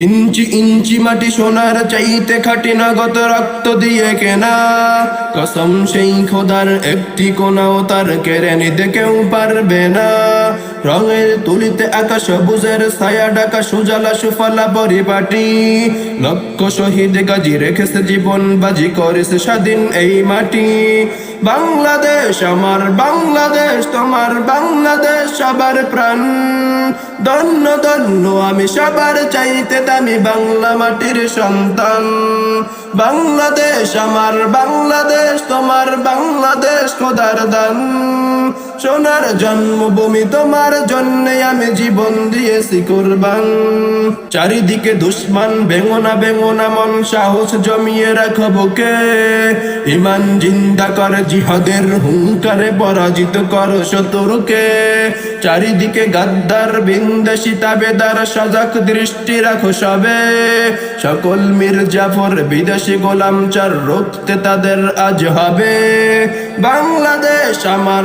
ইঞ্চি ইঞ্চি মাটি সোনার চাইতে খাটি নগদ রক্ত দিয়ে কেনা। কসম সেই খোদার একটি কোনাও তার কেড়ে নিতে কেউ পারবে না। রঙের তুলিতে আকাশ, সবুজের ছায়া ডাকা সুজালা সুফলা পরিপাটি। লক্ষ শহীদ গাজী রেখেছে জীবন বাজি, করেছে স্বাধীন এই মাটি। বাংলাদেশ, আমার বাংলাদেশ, তোমার বাংলাদেশ সবার প্রাণ। ধন্য ধন্য, আমি সবার চাইতে দামি বাংলা মাটির সন্তান। বাংলাদেশ, আমার বাংলাদেশ, তোমার বাংলাদেশ খোদার দান। সোনার জন্মভূমি তোমার জন্যে আমি জীবন দিয়েছি কোরবান। চারিদিকে দুশ্মন, বেঙনা বেঙনা, মন, সাহস জমিয়ে রাখো বুকে। ইমান জিন্দা কর, জিহাদের হুঙ্কারে পরাজিত কর শত্রুকে। চারিদিকে গাদ্দার বিন্দাসী তাবেদার, সজাগ দৃষ্টি রাখো সবে। সকল মির্জাফর বিদেশি গোলাম চার রুখতে তাদের আজ হবে। বাংলাদেশ আমার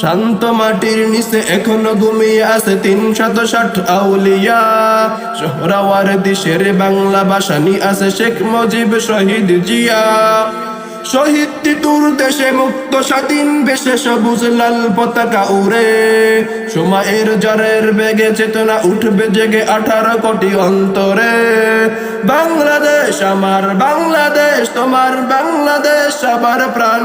শান্ত মাটির নিচে এখনও ঘুমিয়ে আছে তিন শত ষাট আউলিয়া। সোহরাওয়ার দেশের বাংলা ভাষানি আছে শেখ মুজিব শহীদ জিয়া। শহীদ তিতুর দেশে মুক্ত স্বাধীন বেশে সবুজ লাল পতাকা উড়ে। সময়ের জ্বরের বেগে চেতনা উঠবে জেগে আঠারো কোটি অন্তরে। বাংলাদেশ, আমার বাংলাদেশ, তোমার বাংলাদেশ সবার প্রাণ।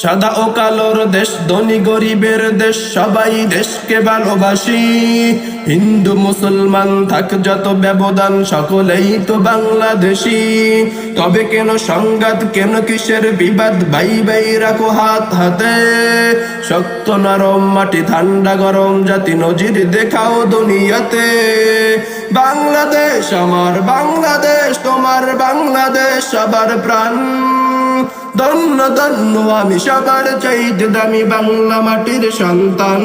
সাদা ও কালোর দেশ, ধনী গরিবের দেশ, সবাই দেশকে ভালোবাসি। হিন্দু, মুসলমান থাক, যত ব্যবধান, সকলেই তো বাংলাদেশি। তবে কেন সংঘাত, কেন কিসের বিবাদ? ভাই ভাই রাখো হাত হাতে। শক্ত নরম মাটি, ঠান্ডা গরম জাতি, নজির দেখাও দুনিয়াতে। বাংলাদেশ আমার বাংলাদেশ, তোমার বাংলাদেশ সবার প্রাণ। ধন্য ধন্য, আমি সবার চাইতে দামি বাংলা মাটির সন্তান।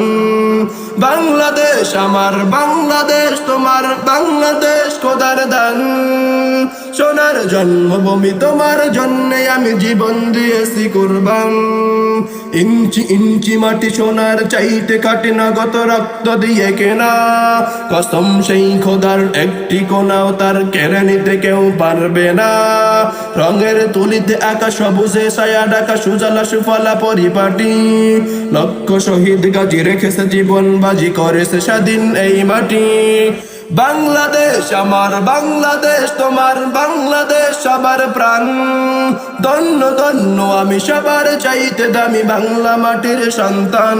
বাংলাদেশ আমার, বাংলাদেশ তোমার, বাংলাদেশ কোদার দান। সোনার জন্মভূমি তোমার জন্যে আমি জীবন দিয়েছি কুরবান। ইঞ্চি ইঞ্চি মাটি সোনার চাইতে কাটে না গত রক্ত দিয়ে কেনা। কসম সেই খোদার একটি কোনাও তার কেড়ে নিতে কেউ পারবে না। রঙের তুলিতে আকাশ সবুজে ছায়া ডাকা সুজালা সুফলা পরিপাটি। লক্ষ শহীদ গাজী রেখেছে জীবন বাজি করেছে স্বাধীন এই মাটি। বাংলাদেশ আমার, বাংলাদেশ তোমার, বাংলাদেশ সবার প্রাণ। ধন্য ধন্য, আমি সবার চাইতে দামি বাংলা মাটির সন্তান।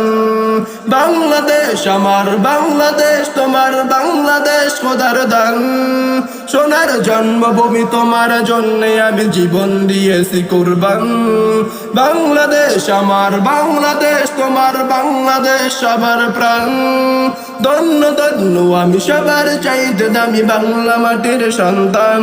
বাংলাদেশ আমার, বাংলাদেশ তোমার, বাংলাদেশ খোদার দান। সোনার জন্মভূমি, তোমার জন্যে আমি জীবন দিয়েছি কুরবান। বাংলাদেশ আমার, বাংলাদেশ তোমার, বাংলাদেশ সবার প্রাণ। ধন্য ধন্য, আমি সবার চাইতে দামি বাংলা মাটির সন্তান।